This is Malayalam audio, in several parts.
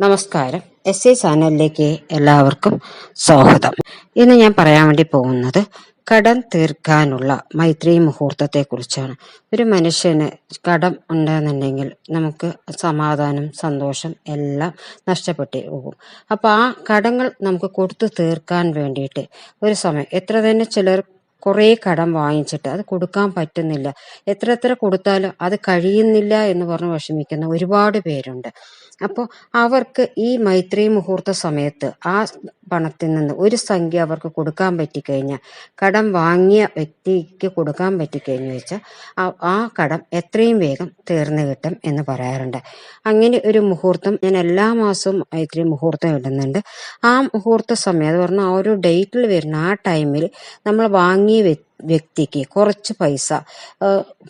നമസ്കാരം. എസ് ഐ ചാനലിലേക്ക് എല്ലാവർക്കും സ്വാഗതം. ഇന്ന് ഞാൻ പറയാൻ വേണ്ടി പോകുന്നത് കടം തീർക്കാനുള്ള മൈത്രി മുഹൂർത്തത്തെ കുറിച്ചാണ് ഒരു മനുഷ്യന് കടം ഉണ്ടെന്നുണ്ടെങ്കിൽ നമുക്ക് സമാധാനം സന്തോഷം എല്ലാം നഷ്ടപ്പെട്ടു പോകും. അപ്പോൾ ആ കടങ്ങൾ നമുക്ക് കൊടുത്തു തീർക്കാൻ വേണ്ടിയിട്ട് ഒരു സമയം എത്ര തന്നെ ചിലർ കുറേ കടം വാങ്ങിച്ചിട്ട് അത് കൊടുക്കാൻ പറ്റുന്നില്ല. എത്ര എത്ര കൊടുത്താലും അത് കഴിയുന്നില്ല എന്ന് പറഞ്ഞ് വിഷമിക്കുന്ന ഒരുപാട് പേരുണ്ട്. അപ്പോൾ അവർക്ക് ഈ മൈത്രി മുഹൂർത്ത സമയത്ത് ആ പണത്തിൽ നിന്ന് ഒരു സംഖ്യ അവർക്ക് കൊടുക്കാൻ പറ്റിക്കഴിഞ്ഞാൽ കടം വാങ്ങിയ വ്യക്തിക്ക് കൊടുക്കാൻ പറ്റിക്കഴിഞ്ഞു വെച്ചാൽ ആ- കടം എത്രയും വേഗം തീർന്നു കിട്ടും എന്ന് പറയാറുണ്ട്. അങ്ങനെ ഒരു മുഹൂർത്തം ഞാൻ എല്ലാ മാസവും മൈത്രി മുഹൂർത്തം ഇടുന്നുണ്ട്. ആ മുഹൂർത്ത സമയം അത് പറഞ്ഞാൽ ആ ഒരു ഡേറ്റിൽ വരുന്ന ആ ടൈമിൽ നമ്മൾ വാങ്ങിയ വ്യ- വ്യക്തിക്ക് കുറച്ച് പൈസ.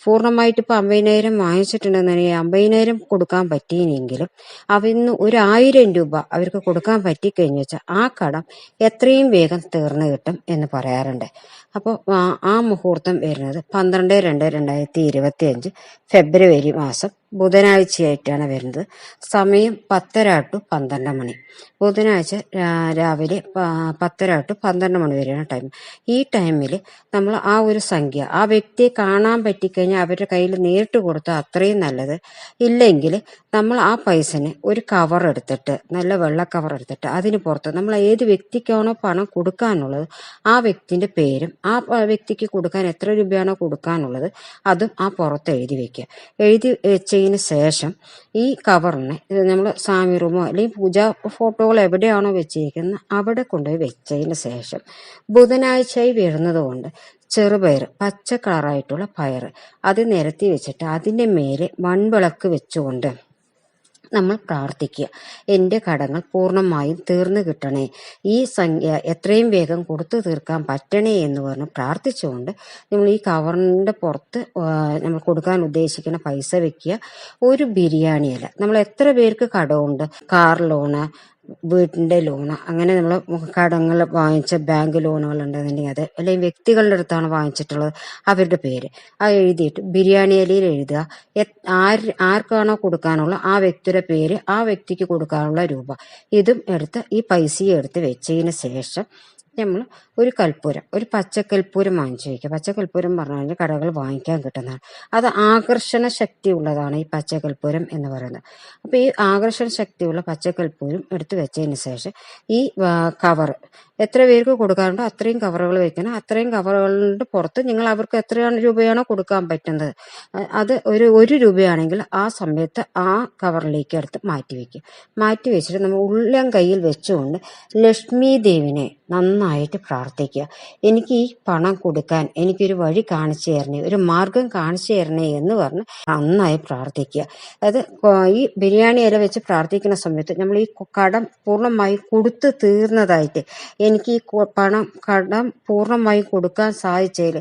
പൂർണമായിട്ട് ഇപ്പൊ അമ്പതിനായിരം വാങ്ങിച്ചിട്ടുണ്ടെന്നുണ്ടെങ്കിൽ അമ്പതിനായിരം കൊടുക്കാൻ പറ്റിയില്ലെങ്കിലും അവന്ന് ഒരു ആയിരം രൂപ അവർക്ക് കൊടുക്കാൻ പറ്റിക്കഴിഞ്ഞു വെച്ചാൽ ആ കടം എത്രയും വേഗം തീർന്നു കിട്ടും എന്ന് പറയാറുണ്ട്. അപ്പോൾ ആ മുഹൂർത്തം വരുന്നത് പന്ത്രണ്ട് രണ്ട് രണ്ടായിരത്തി ഇരുപത്തി അഞ്ച് ഫെബ്രുവരി മാസം ബുധനാഴ്ചയായിട്ടാണ് വരുന്നത്. സമയം പത്തര ടു പന്ത്രണ്ട് മണി. ബുധനാഴ്ച രാവിലെ പത്തര ടു പന്ത്രണ്ട് മണി വരെയാണ് ടൈം. ഈ ടൈമിൽ നമ്മൾ ആ ഒരു സംഖ്യ ആ വ്യക്തിയെ കാണാൻ പറ്റിക്കഴിഞ്ഞാൽ അവരുടെ കയ്യിൽ നേരിട്ട് കൊടുത്താൽ അത്രയും നല്ലത്. ഇല്ലെങ്കിൽ നമ്മൾ ആ പൈസനെ ഒരു കവർ എടുത്തിട്ട് നല്ല വെള്ള കവർ എടുത്തിട്ട് അതിന് പുറത്ത് നമ്മൾ ഏത് വ്യക്തിക്കാണോ പണം കൊടുക്കാനുള്ളത് ആ വ്യക്തിന്റെ പേരും ആ വ്യക്തിക്ക് കൊടുക്കാൻ എത്ര രൂപയാണോ കൊടുക്കാനുള്ളത് അതും ആ പുറത്ത് എഴുതി വെക്കുക എഴുതി വെച്ചതിന് ശേഷം ഈ കവറിനെ നമ്മൾ സ്വാമി റൂമോ അല്ലെങ്കിൽ പൂജാ ഫോട്ടോകൾ എവിടെയാണോ വെച്ചിരിക്കുന്നത് അവിടെ കൊണ്ടുപോയി വെച്ചതിന് ശേഷം ബുധനാഴ്ചയായി വീഴുന്നതുകൊണ്ട് കൊണ്ട് ചെറുപയർ പച്ച കളറായിട്ടുള്ള പയർ അത് നിരത്തി വെച്ചിട്ട് അതിന്റെ മേലെ മൺവിളക്ക് വെച്ചുകൊണ്ട് നമ്മൾ പ്രാർത്ഥിക്കുക. എന്റെ കടങ്ങൾ പൂർണമായും തീർന്നു കിട്ടണേ. ഈ സംഖ്യ എത്രയും വേഗം കൊടുത്തു തീർക്കാൻ പറ്റണേ എന്ന് പറഞ്ഞ് പ്രാർത്ഥിച്ചുകൊണ്ട് നമ്മൾ ഈ കവറിന്റെ പുറത്ത് നമ്മൾ കൊടുക്കാൻ ഉദ്ദേശിക്കുന്ന പൈസ വെക്കുക. ഒരു ബിരിയാണി ഇല നമ്മൾ എത്ര പേർക്ക് കടമുണ്ട്? കാർ ലോണ് വീട്ടിന്റെ ലോണ് അങ്ങനെ നമ്മൾ കടങ്ങൾ വാങ്ങിച്ച ബാങ്ക് ലോണുകൾ ഉണ്ടെന്നുണ്ടെങ്കിൽ അത് അല്ലെങ്കിൽ വ്യക്തികളുടെ അടുത്താണ് വാങ്ങിച്ചിട്ടുള്ളത്. അവരുടെ പേര്. ആ എഴുതിയിട്ട് ബിരിയാണി അലിയിൽ എഴുതുക. ആര് ആർക്കാണോ കൊടുക്കാനുള്ള ആ വ്യക്തിയുടെ പേര് ആ വ്യക്തിക്ക് കൊടുക്കാനുള്ള രൂപ. ഇതും എടുത്ത് ഈ പൈസയും എടുത്ത് വെച്ചതിന് ശേഷം നമ്മൾ ഒരു കൽപ്പൂരം ഒരു പച്ചക്കൽപ്പൂരം വാങ്ങിച്ചു വയ്ക്കുക പച്ചക്കൽപ്പൂരം പറഞ്ഞു കഴിഞ്ഞാൽ കടകൾ വാങ്ങിക്കാൻ കിട്ടുന്നതാണ് അത് ആകർഷണ ശക്തി ഉള്ളതാണ് ഈ പച്ചക്കൽപ്പൂരം എന്ന് പറയുന്നത്. അപ്പോൾ ഈ ആകർഷണ ശക്തിയുള്ള പച്ചക്കൽപ്പൂരം എടുത്തു വെച്ചതിന് ശേഷം ഈ കവർ എത്ര പേർക്ക് കൊടുക്കാറുണ്ടോ അത്രയും കവറുകൾ വെക്കണം. അത്രയും കവറുകളുടെ പുറത്ത് നിങ്ങൾ അവർക്ക് എത്രയാണ് രൂപയാണോ കൊടുക്കാൻ പറ്റുന്നത്. അത് ഒരു ഒരു രൂപയാണെങ്കിൽ ആ സമയത്ത് ആ കവറിലേക്ക് എടുത്ത് മാറ്റി വെക്കുക. മാറ്റി വെച്ചിട്ട് നമ്മൾ ഉള്ളം കയ്യിൽ വെച്ചുകൊണ്ട് ലക്ഷ്മി ദേവിനെ നന്നായിട്ട് പ്രാർത്ഥിക്കുക. എനിക്ക് ഈ പണം കൊടുക്കാൻ എനിക്കൊരു വഴി കാണിച്ചു തരണേ ഒരു മാർഗം കാണിച്ചു തരണേ എന്ന് പറഞ്ഞ് നന്നായി പ്രാർത്ഥിക്കുക. അത് ഈ ബിരിയാണി ഇല വെച്ച് പ്രാർത്ഥിക്കുന്ന സമയത്ത് നമ്മൾ ഈ കടം പൂർണമായി കൊടുത്തു തീർന്നതായിട്ട് എനിക്ക് ഈ പണം കടം പൂർണമായി കൊടുക്കാൻ സാധിച്ചതിൽ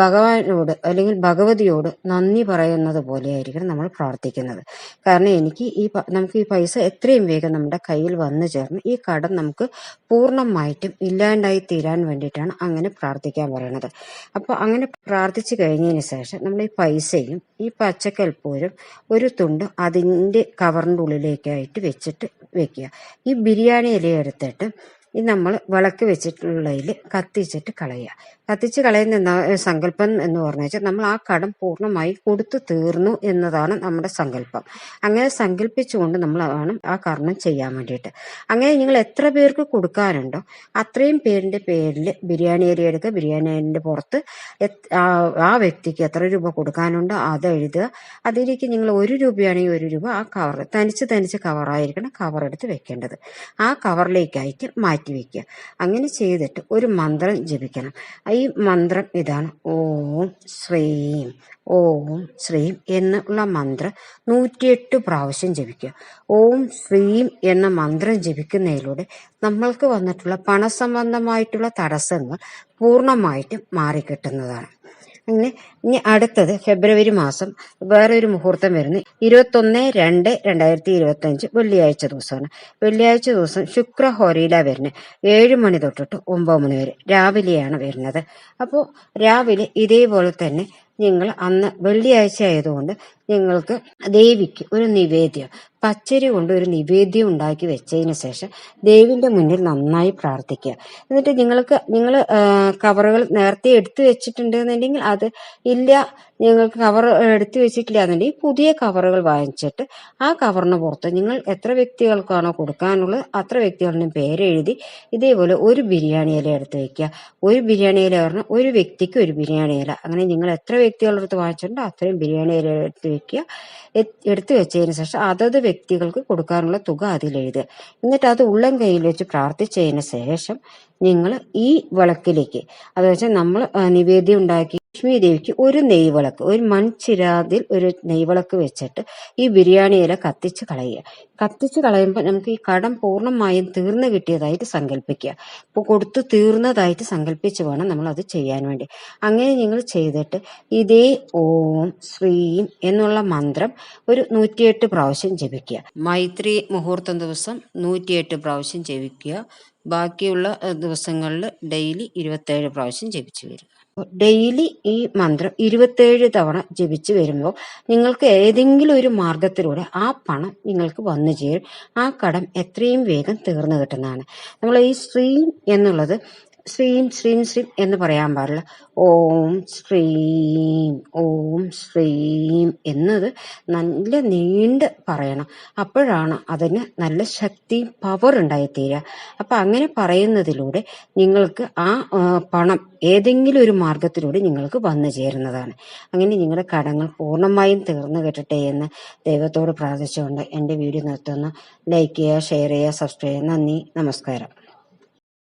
ഭഗവാനോട് അല്ലെങ്കിൽ ഭഗവതിയോട് നന്ദി പറയുന്നത് പോലെയായിരിക്കണം നമ്മൾ പ്രാർത്ഥിക്കുന്നത്. കാരണം എനിക്ക് ഈ നമുക്ക് ഈ പൈസ എത്രയും വേഗം നമ്മുടെ കയ്യിൽ വന്നു ചേർന്ന് ഈ കടം നമുക്ക് പൂർണമായിട്ടും ഇല്ലാണ്ടായി തീരാൻ വേണ്ടിയിട്ടാണ് അങ്ങനെ പ്രാർത്ഥിക്കാൻ പറയുന്നത്. അപ്പോൾ അങ്ങനെ പ്രാർത്ഥിച്ചു കഴിഞ്ഞതിന് ശേഷം നമ്മൾ ഈ പൈസയും ഈ പച്ചക്കൽപ്പൂരും ഒരു തുണ്ട് അതിന്റെ കവറിന്റെ ഉള്ളിലേക്കായിട്ട് വെച്ചിട്ട് വെക്കുക. ഈ ബിരിയാണി ഇല എടുത്തിട്ട് ഈ നമ്മൾ വിളക്ക് വെച്ചിട്ടുള്ളതിൽ കത്തിച്ചിട്ട് കളയുക. കത്തിച്ച് കളയുന്ന സങ്കല്പം എന്ന് പറഞ്ഞു വെച്ചാൽ നമ്മൾ ആ കടം പൂർണമായി കൊടുത്തു തീർന്നു എന്നതാണ് നമ്മുടെ സങ്കല്പം. അങ്ങനെ സങ്കല്പിച്ചുകൊണ്ട് നമ്മൾ വേണം ആ കർമ്മം ചെയ്യാൻ വേണ്ടിയിട്ട്. അങ്ങനെ നിങ്ങൾ എത്ര പേർക്ക് കൊടുക്കാനുണ്ടോ അത്രയും പേരിന്റെ പേരിൽ ബിരിയാണി അരി എടുക്കുക. ബിരിയാണി അരിന്റെ പുറത്ത് ആ വ്യക്തിക്ക് എത്ര രൂപ കൊടുക്കാനുണ്ടോ അത് എഴുതുക. അതിലേക്ക് നിങ്ങൾ ഒരു രൂപയാണെങ്കിൽ ഒരു രൂപ ആ കവർ തനിച്ച് തനിച്ച് കവറായിരിക്കണം കവർ എടുത്ത് വെക്കേണ്ടത്. ആ കവറിലേക്കായിട്ട് മാറ്റി വെക്കുക അങ്ങനെ ചെയ്തിട്ട് ഒരു മന്ത്രം ജപിക്കണം. ഈ മന്ത്രം ഇതാണ് ഓം ശ്രീം ഓം ശ്രീം എന്നുള്ള മന്ത്രം നൂറ്റിയെട്ട് പ്രാവശ്യം ജപിക്കുക. ഓം ശ്രീം എന്ന മന്ത്രം ജപിക്കുന്നതിലൂടെ നമ്മൾക്ക് വന്നിട്ടുള്ള പണസംബന്ധമായിട്ടുള്ള തടസ്സങ്ങൾ പൂർണമായിട്ടും മാറിക്കിട്ടുന്നതാണ്. അങ്ങനെ ഇനി അടുത്തത് ഫെബ്രുവരി മാസം വേറെ ഒരു മുഹൂർത്തം വരുന്നത് ഇരുപത്തൊന്ന് രണ്ട് രണ്ടായിരത്തി ഇരുപത്തി അഞ്ച് വെള്ളിയാഴ്ച ദിവസമാണ്. വെള്ളിയാഴ്ച ദിവസം ശുക്രഹോരയില വരുന്നത്. ഏഴ് മണി തൊട്ടിട്ട് ഒമ്പത് മണി വരെ രാവിലെയാണ് വരുന്നത്. അപ്പോൾ രാവിലെ ഇതേപോലെ തന്നെ നിങ്ങൾ അന്ന് വെള്ളിയാഴ്ച ആയതുകൊണ്ട് നിങ്ങൾക്ക് ദേവിക്ക് ഒരു നിവേദ്യം. പച്ചരി കൊണ്ട് ഒരു നിവേദ്യം ഉണ്ടാക്കി വെച്ചതിന് ശേഷം ദേവിന്റെ മുന്നിൽ നന്നായി പ്രാർത്ഥിക്കുക. എന്നിട്ട് നിങ്ങൾക്ക് നിങ്ങൾ കവറുകൾ നേരത്തെ എടുത്തു വെച്ചിട്ടുണ്ട് എന്നുണ്ടെങ്കിൽ അത് ഇല്ല നിങ്ങൾക്ക് കവർ എടുത്തു വെച്ചിട്ടില്ല എന്നുണ്ടെങ്കിൽ പുതിയ കവറുകൾ വാങ്ങിച്ചിട്ട് ആ കവറിന് പുറത്ത് നിങ്ങൾ എത്ര വ്യക്തികൾക്കാണോ കൊടുക്കാനുള്ളത് അത്ര വ്യക്തികളുടെയും പേരെഴുതി ഇതേപോലെ ഒരു ബിരിയാണി ഇല എടുത്ത് വെക്കുക. ഒരു ബിരിയാണി ഇല പറഞ്ഞാൽ ഒരു വ്യക്തിക്ക് ഒരു ബിരിയാണി ഇല. അങ്ങനെ നിങ്ങൾ എത്ര വ്യക്തികളുടെ അടുത്ത് വാങ്ങിച്ചിട്ടുണ്ടോ അത്രയും ബിരിയാണി ഇല എടുത്ത് എ- എടുത്തു വെച്ചതിന് ശേഷം അതത് വ്യക്തികൾക്ക് കൊടുക്കാനുള്ള തുക അതിൽ എഴുതുക എന്നിട്ട് അത് ഉള്ളം കയ്യിൽ വെച്ച് പ്രാർത്ഥിച്ചതിന് ശേഷം നിങ്ങൾ ഈ വിളക്കിലേക്ക് അത് വെച്ചാൽ നമ്മൾ നിവേദ്യം ഉണ്ടാക്കി ലക്ഷ്മി ദേവിക്ക് ഒരു നെയ്വിളക്ക് ഒരു മൺചിരാതിൽ ഒരു നെയ്വിളക്ക് വെച്ചിട്ട് ഈ ബിരിയാണി ഇല കത്തിച്ച് കളയുക. കത്തിച്ച് കളയുമ്പോൾ നമുക്ക് ഈ കടം പൂർണമായും തീർന്നു കിട്ടിയതായിട്ട് സങ്കല്പിക്കുക കൊടുത്തു തീർന്നതായിട്ട് സങ്കല്പിച്ച് വേണം നമ്മൾ അത് ചെയ്യാൻ വേണ്ടി. അങ്ങനെ നിങ്ങൾ ചെയ്തിട്ട് ഇതേ ഓം ശ്രീം എന്നുള്ള മന്ത്രം ഒരു നൂറ്റിയെട്ട് പ്രാവശ്യം ജപിക്കുക. മൈത്രി മുഹൂർത്തം ദിവസം നൂറ്റിയെട്ട് പ്രാവശ്യം ജപിക്കുക. ബാക്കിയുള്ള ദിവസങ്ങളിൽ ഡെയിലി ഇരുപത്തേഴ് പ്രാവശ്യം ജപിച്ചു വരിക. ഡെയിലി ഈ മന്ത്രം ഇരുപത്തേഴ് തവണ ജപിച്ചു വരുമ്പോൾ നിങ്ങൾക്ക് ഏതെങ്കിലും ഒരു മാർഗത്തിലൂടെ ആ പണം നിങ്ങൾക്ക് വന്നു ചേരും. ആ കടം എത്രയും വേഗം തീർന്നു കിട്ടുന്നതാണ്. നമ്മൾ ഈ ശ്രീ എന്നുള്ളത് ശ്രീം ശ്രീം ശ്രീം എന്ന് പറയാൻ പാടില്ല. ഓം ശ്രീം ഓം ശ്രീം എന്നത് നല്ല നീണ്ട് പറയണം. അപ്പോഴാണ് അതിന് നല്ല ശക്തി പവർ ഉണ്ടായിത്തീരുക. അപ്പം അങ്ങനെ പറയുന്നതിലൂടെ നിങ്ങൾക്ക് ആ, പണം ഏതെങ്കിലും ഒരു മാർഗത്തിലൂടെ നിങ്ങൾക്ക് വന്നു ചേരുന്നതാണ്. അങ്ങനെ നിങ്ങളുടെ കടങ്ങൾ പൂർണമായും തീർന്നു കിട്ടട്ടെ എന്ന് ദൈവത്തോട് പ്രാർത്ഥിച്ചുകൊണ്ട് എന്റെ വീഡിയോ നിർത്തുന്നു. ലൈക്ക് ചെയ്യുക ഷെയർ ചെയ്യുക സബ്സ്ക്രൈബ് ചെയ്യുക. നന്ദി നമസ്കാരം.